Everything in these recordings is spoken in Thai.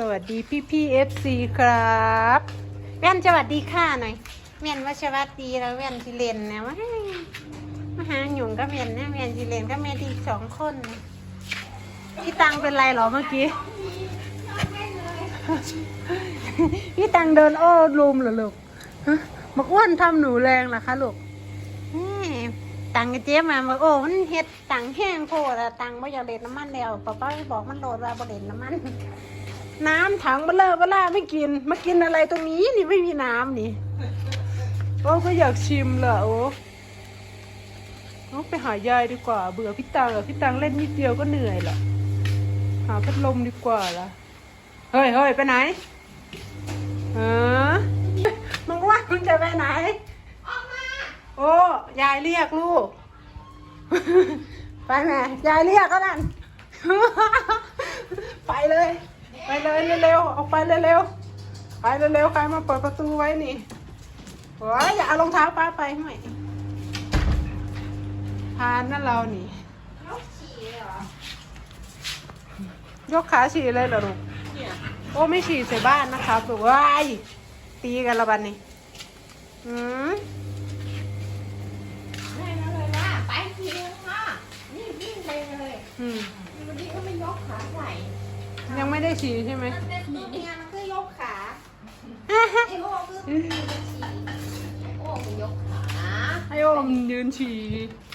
สวัสดีพี่พี่เอฟซีครับแว่นสวัสดีค่ะหน่อยแว่นว่าสวัสดีแล้วแว่นสิเลนนะว่ามาหาหยุ่งก็แว่นนะแว่นสิเลนก็แม่ดีสองคนนะพี่ตังเป็นไรหรอเมื่อกี้พี่ตังเดินโอ้ลุมเหรอลูกฮะบอกอ้วนทำหนูแรงเหรอคะลูกตังกับเจ๊มาบอกโอ้มันเฮ็ดตังแห้งโพดตังไม่อยากเล่นน้ำมันแล้วป้าป้าบอกมันโหลดว่าบ่เล่นน้ำมัน น้ำถังเบลอเบล่าไม่กิน มากินอะไรตรงนี้นี่ไม่มีน้ำนี่โอ้ก็อยากชิมเหรอโอ้โอ้ไปหายายดีกว่า เบื่อพี่ตังเหรอพี่ตังเล่นนิดเดียวก็เหนื่อยละหาพัดลมดีกว่าละเฮ้ยเฮ้ยไปไหนเออมึงว่ามึงจะไปไหนโอ้ยายเรียกลูก ไปแม่ยายเรียกก็นั่น ไปเลย ไปเลยเร็วๆออกไปเร็วๆไปเร็วๆใครมาเปิดประตูไว้นี่โอ้ยอย่าเอารองเท้าป้าไปหน่อยพานนั่นเรานี่ยกขาฉี่เลยเหรอลูกโอ้ไม่ฉี่ใส่บ้านนะครับลูกว้ายตีกันละบันนี่อืมให้มาเลยว่าไปทีนึงค่ะนี่วิ่งไปเลยอืมวันนี้ก็ไม่ยกขาไหว ยังไม่ได้ฉี่ใช่ไหมมันเป็นตัวเมียมันก็ยกขาไอ้โอ้คือฉี่ไอ้โอ้มันยกขาไอโอมยืนฉี่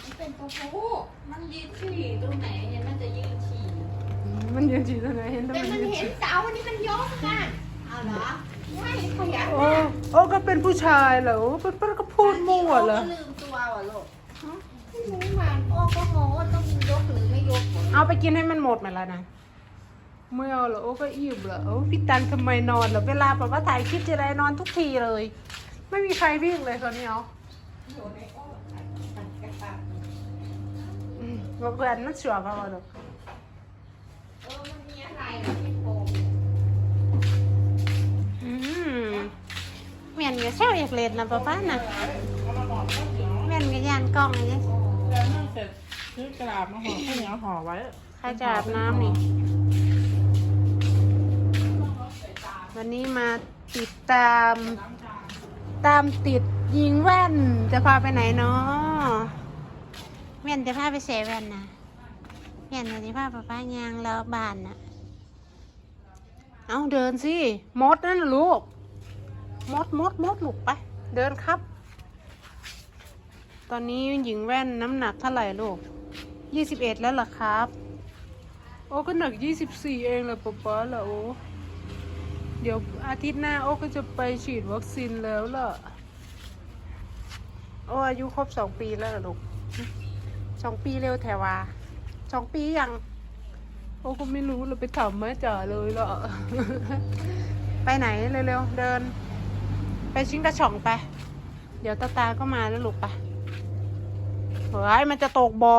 มันเป็นตัวผู้มันยืนฉี่ตรงไหนเนี่ยมันจะยืนฉี่มันยืนฉี่ตรงไหนเห็นทำแต่ไมมันยืนเห็นฉี่เสาอันนี้มันยกกันเอาเหรอไม่ขยันโอ้โอ้ก็เป็นผู้ชายเหรอโอ้เป็นเป็นก็พูดมั่วเหรอโอ้ก็ลืมตัวว่ะลูกฮะไม่รู้มันโอ้ก็โง่ว่าต้องยกหรือไม่ยกเอาไปกินให้มันหมดไหมล่ะนะ ไม่เอาเหรอโอ้ก็อิ่มเหรอโอ้พี่ตันทำไมนอนเหรอเวลาแบบว่าถ่ายคลิปจะไรนอนทุกทีเลย ไม่มีใครวิ่งเลยตอนนี้เอาอยู่ในโอ้ตัดกระตับอืมบอกเพื่อนมันสวยพอหรอกเออมันมีอะไรเหรอพี่โป่งอืมเมียนก็เช่าอยากเล่นนะป้าป้าน่ะเมียนก็ยานกล้องอย่างเงี้ยแล้วนั่งเสร็จซื้อกระดาษมาห่อข้าวเหนียวห่อไว้ใครจะอาบน้ำนี่ วันนี้มาติดตาม ตามติดยิงแว่น จะพาไปไหนเนาะแว่นจะพาไปเสียแว่นนะแว่นจะพาป้าป้ายางแล้วบ้านน่ะเอาเดินสิมดนั่นน่ะลูกมดมดมดลูกไป เดินครับ ตอนนี้หญิงแว่นน้ำหนักเท่าไหร่ลูกยี่สิบเอ็ดแล้วเหรอครับ โอ้ก็หนักยี่สิบสี่เองแหละป๊าป๊าเหรอโอ้ เดี๋ยวอาทิตย์หน้าโอ้ก็จะไปฉีดวัคซีนแล้วล่ะโอ้อายุครบสองปีแล้วลูกสองปีเร็วแถวาสองปียัง โอ้ก็ไม่รู้เราไปถามแม่จ๋าเลยล่ะ ไปไหนเร็วๆเดิน ไปชิงกระช่องไป เดี๋ยวตาตาก็มาแล้วลูกไปเฮ้ยมันจะตกบอ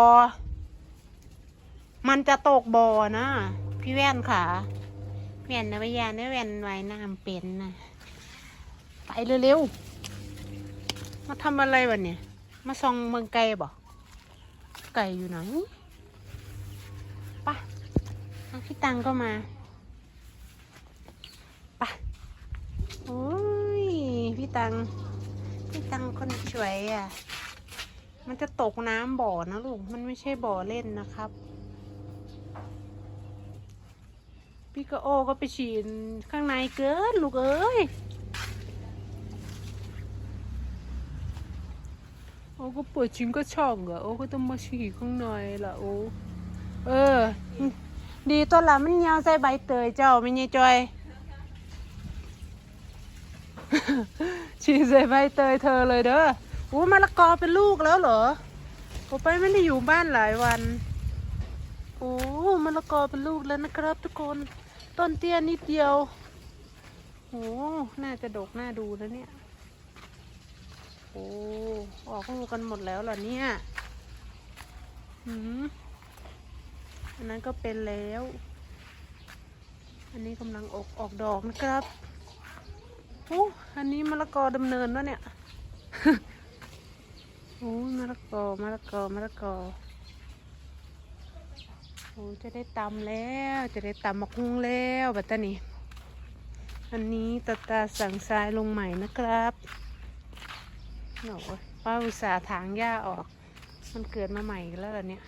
มันจะตกบอนะ พี่แว่นค่ะ แว่นนะพยานนะแว่นไว้น้ำเป็นนะไปเร็วๆ มาทำอะไรวะเนี่ย มาส่องเมืองไก่บ่ไก่อยู่ไหนไปะพี่ตังก็มาไปะโอ้ย พี่ตัง พี่ตังคนสวยอะ มันจะตกน้ำบ่อนะลูก มันไม่ใช่บ่อเล่นนะครับ พี่กะโอก็ไปฉีดข้างในเกินลูกเอ้ย โอ้ก็ปวดชิ้นก็ช่องอะโอ้ก็ต้องมาฉีดข้างในละโอ้เออ ดีตัวละมันยาวใส่ใบเตยเจ้าไม่ใช่จอยฉีดใส่ใบเตยเธอเลยเด้อโอ้มะละกอเป็นลูกแล้วเหรอโอ้ไปไม่ได้อยู่บ้านหลายวัน โอ้มะละกอเป็นลูกแล้วนะครับทุกคน ต้นเตี้ยนิดเดียวโอ้น่าจะดกน่าดูแล้วเนี่ย โอ้ ออกลูกกันหมดแล้วเหรอเนี่ย หืม อันนั้นก็เป็นแล้ว อันนี้กำลังออกออกดอกนะครับโอ้อันนี้มะละกอดำเนินแล้วเนี่ย โอ้มะละกอมะละกอมะละกอ อ้จะได้ตำแล้ว จะได้ตำมะฮุงแล้วบัตานี้ อันนี้ตาตาสั่งทรายลงใหม่นะครับโอ้ยป้าอุตส่าห์ถางหญ้าออก มันเกิดมาใหม่แล้วล่ะเนี่ย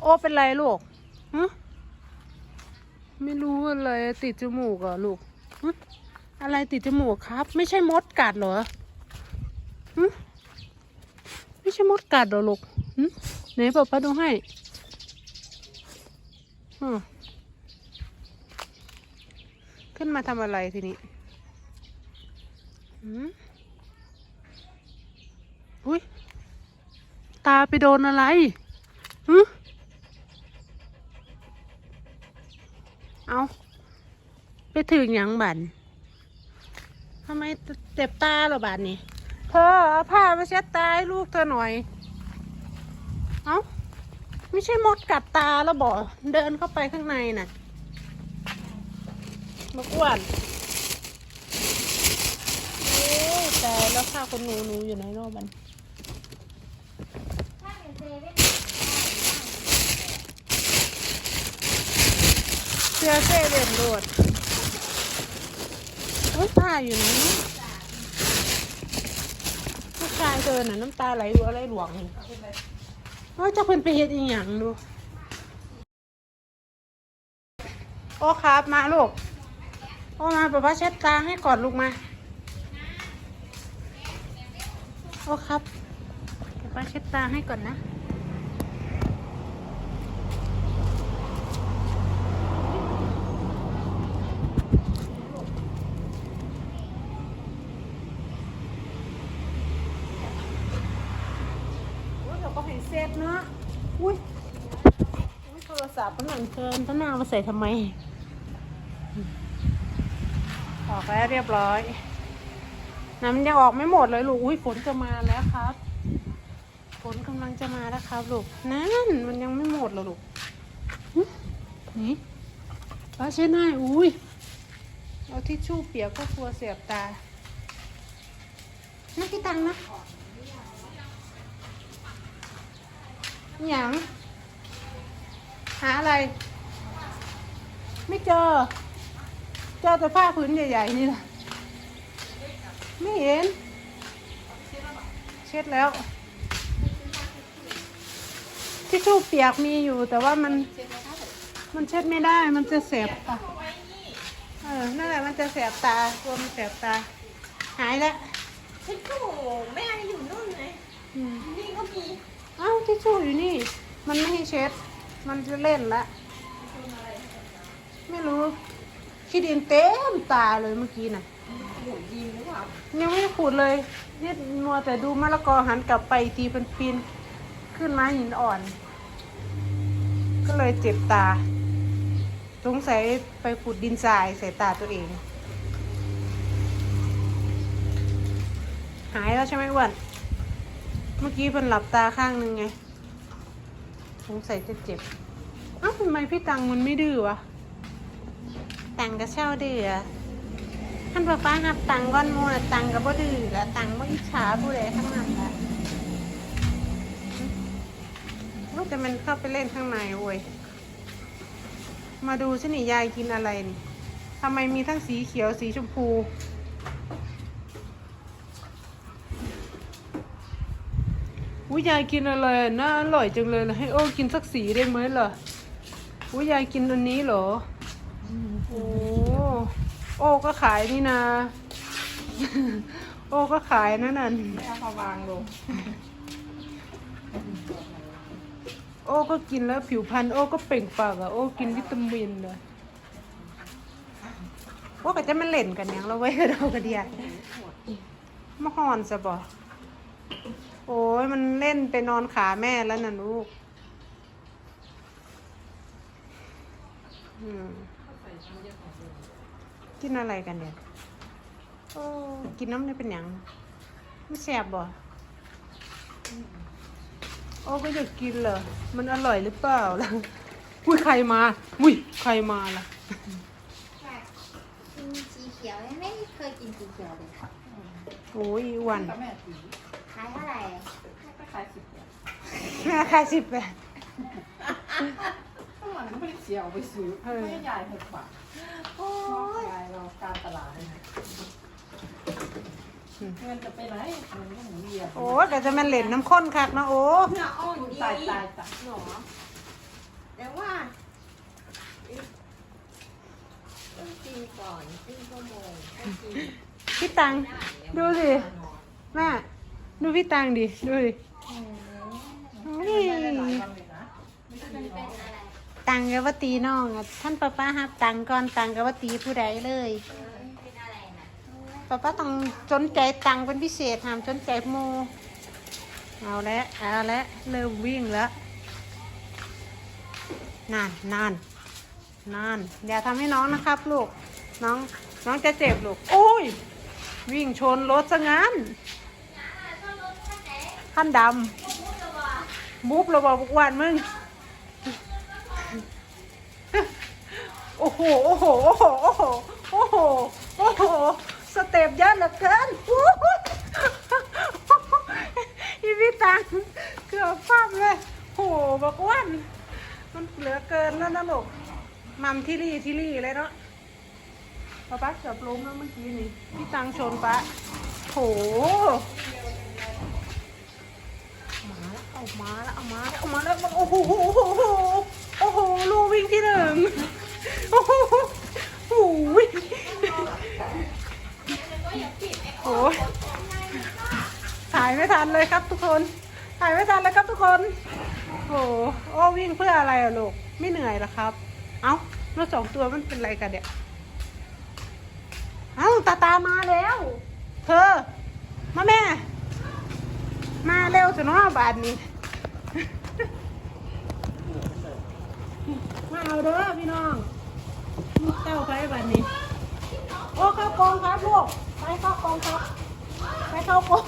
โอ้เป็นไรลูกฮะไม่รู้อะไรติดจมูกเหรอลูกฮะอะไรติดจมูกครับ ไม่ใช่มดกัดเหรอฮะไม่ใช่มดกัดเหรอลูกหึไหนป้าป้าดูให้ ขึ้นมาทำอะไรทีนี้หืมอุ้ยตาไปโดนอะไรหึเอาไปถึงยังบันทำไมเจ็บตาเหรอบันนี่เธอเอาผ้ามาเช็ดตาให้ลูกเธอหน่อย เอ้า ไม่ใช่มดกัดตาแล้วบอกเดินเข้าไปข้างในน่ะมาอ้วนโอ้แต่แล้วผ้าคนหนูหนูอยู่ไหนรอบบันเสื้อเซเว่นโดดโอ้ยผ้าอยู่ไหนผู้ชายเธอน่ะน้ำตาไหลดูอะไรหลวงนี่ โอ้เจะเพิ่นไปเฮ็ดอีหยังดู โอ้ครับมาลูก โอ้มาป๊าป้าเช็ดตาให้ก่อนลูกมา โอ้ครับป๊าป้าเช็ดตาให้ก่อนนะ โอ้ยเราก็เห็นเซฟเนาะ อุ้ยอุ้ยโทรศัพท์มันหนังเกินต้นนามาใส่ทำไม ออกแล้วเรียบร้อย น้ำยังออกไม่หมดเลยลูก อุ้ยฝนจะมาแล้วครับ ฝนกำลังจะมาแล้วครับลูก นั่นมันยังไม่หมดเลยลูก นี่ป้าเช็ดหน้าอุ้ย เอาทิชชู่เปียกก็กลัวเสียบตา นักกี่ตังนะ หยังหาอะไร ไม่เจอ เจอแต่ผ้าผืนใหญ่ ๆ นี่แหละไม่เห็น เช็ดแล้วทิชชู่เปียกมีอยู่ แต่ว่ามันมันเช็ดไม่ได้ มันจะแสบตาเออ นั่นแหละ มันจะแสบตากลัวมันแสบตา หายแล้วทิชชู่แม่อยู่นู่นไงอืมนี่ก็มี อ้าวทิชชู่อยู่นี่ มันไม่ให้เช็ด มันจะเล่นละไม่รู้ขี้ดินเต็มตาเลยเมื่อกี้น่ะหมุนยิงหรือเปล่ายังไม่ได้ขูดเลยเนี่ยมัวแต่ดูมะละกอหันกลับไปอีกทีเป็นปีนขึ้นมาหินอ่อน ก็เลยเจ็บตาสงสัยไปขูดดินทรายใส่ตาตัวเอง หายแล้วใช่ไหมอ้วน เมื่อกี้เป็นหลับตาข้างหนึ่งไงสงสัยจะเจ็บเอ้าทำไมพี่ตังมันไม่ดื้อวะ ตังก็เช่าดื้อท่านป้าป้าหับตังก้อนโมนะตังก็บ่ดื้อแล้วตังบ่อิจฉาผู้ใดทั้งนั้นละว่าแต่มันเข้าไปเล่นข้างในเว้ย มาดูสินี่ยายกินอะไรนี่ทำไมมีทั้งสีเขียวสีชมพู อุ้ยยายกินอะไรอะน่าอร่อยจังเลยล่ะให้โอ้กินสักสีได้ไหมล่ะอุ้ยยายกินอันนี้เหรอโอ้โอ้ก็ขายนี่นะ โอ้ก็ขายนั่นน่ะไม่เอามาวางลงโอ้ก็กินแล้วผิวพรรณโอ้ก็เปล่งปลั่งอะโอ้กินวิตามินเลยโอ้ก็จะมาเล่นกันอย่างเราไว้ยเราก็เดียมาหอนซะบ่ โอ้ยมันเล่นไปนอนขาแม่แล้วน่ะลูกอืมกินอะไรกันเนี่ย โอ้กินน้ำได้เป็นหยังไม่แสบบ่โอ้ก็อยากกินเหรอ มันอร่อยหรือเปล่าล่ะอุ้ยใครมาอุ้ยใครมาล่ะอยากกินสีเขียวไม่เคยกินสีเขียวเลยโอ้ยอ้วันกับแม่สีขายเท่าไหร่ขายสิบแม่ขายสิบแปดทำไมมันไม่ได้เสียเอาไปซื้อไม่ใหญ่เถอะกว่าโอ้ยเราการตลาดเนี่ยเงินจะไปไหนเงินก็หมุนเวียนโอ้แต่จะมันเหล่นน้ำข้นคักนะโอ้หน้าอ่อนดีตายตายตายหนอแต่ว่าต้องกินก่อนครึ่งชั่วโมงพี่ตังดูสิแม่ ดูพี่ตังดิ ดูดินี่ได้หลายวันเลยนะมันเป็นอะไรตังกับว่าตีน้องอะท่านป้าป้าฮับตังก่อนตังกับว่าตีผู้ใดเลยเออเป็นอะไรน่ะป้าป้าต้องสนใจตังเป็นพิเศษห้ามสนใจโมเอาแล้วเอาแล้วเริ่มวิ่งแล้วนานนานนานอย่าทำให้น้องนะครับ ลูก น้องน้องจะเจ็บลูกโอ้ย วิ่งชนรถซะงั้น ขั้นดำมุบระบอกอ้วนมึง โอ้โห โอ้โห โอ้โห โอ้โห โอ้โห โอ้โห สเต็ปเยอะเหลือเกินโอ้โหอีพี่ตังเกือบฟั่มเลยโอ้โหบอกอ้วนมันเหลือเกินแล้วนะลูกมัมที่รี่ที่รี่เลยเนาะป้าป้าเกือบล้มแล้วเมื่อกี้นี่ พี่ตังชนป้าโห เอามาแล้วเอามาแล้วเอามาแล้วโอ้โหโอ้โหโอ้โหลูกวิ่งที่หนึ่งโอ้โหโอ้ยโอ้ยถ่ายไม่ทันเลยครับทุกคนถ่ายไม่ทันเลยครับทุกคนโอ้โหโอ้วิ่งเพื่ออะไรอะลูกไม่เหนื่อยหรอครับ เอ้าแล้วสองตัวมันเป็นอะไรกันเนี่ยเอ้าตาตามาแล้วเธอมาแม่ มาเร็วสินะบาทนี้ มา เด้อพี่น้องลูกเต้าไปบัดนี้ โอ้เข้ากองครับลูก ไปเข้ากองครับ ไปเข้ากอง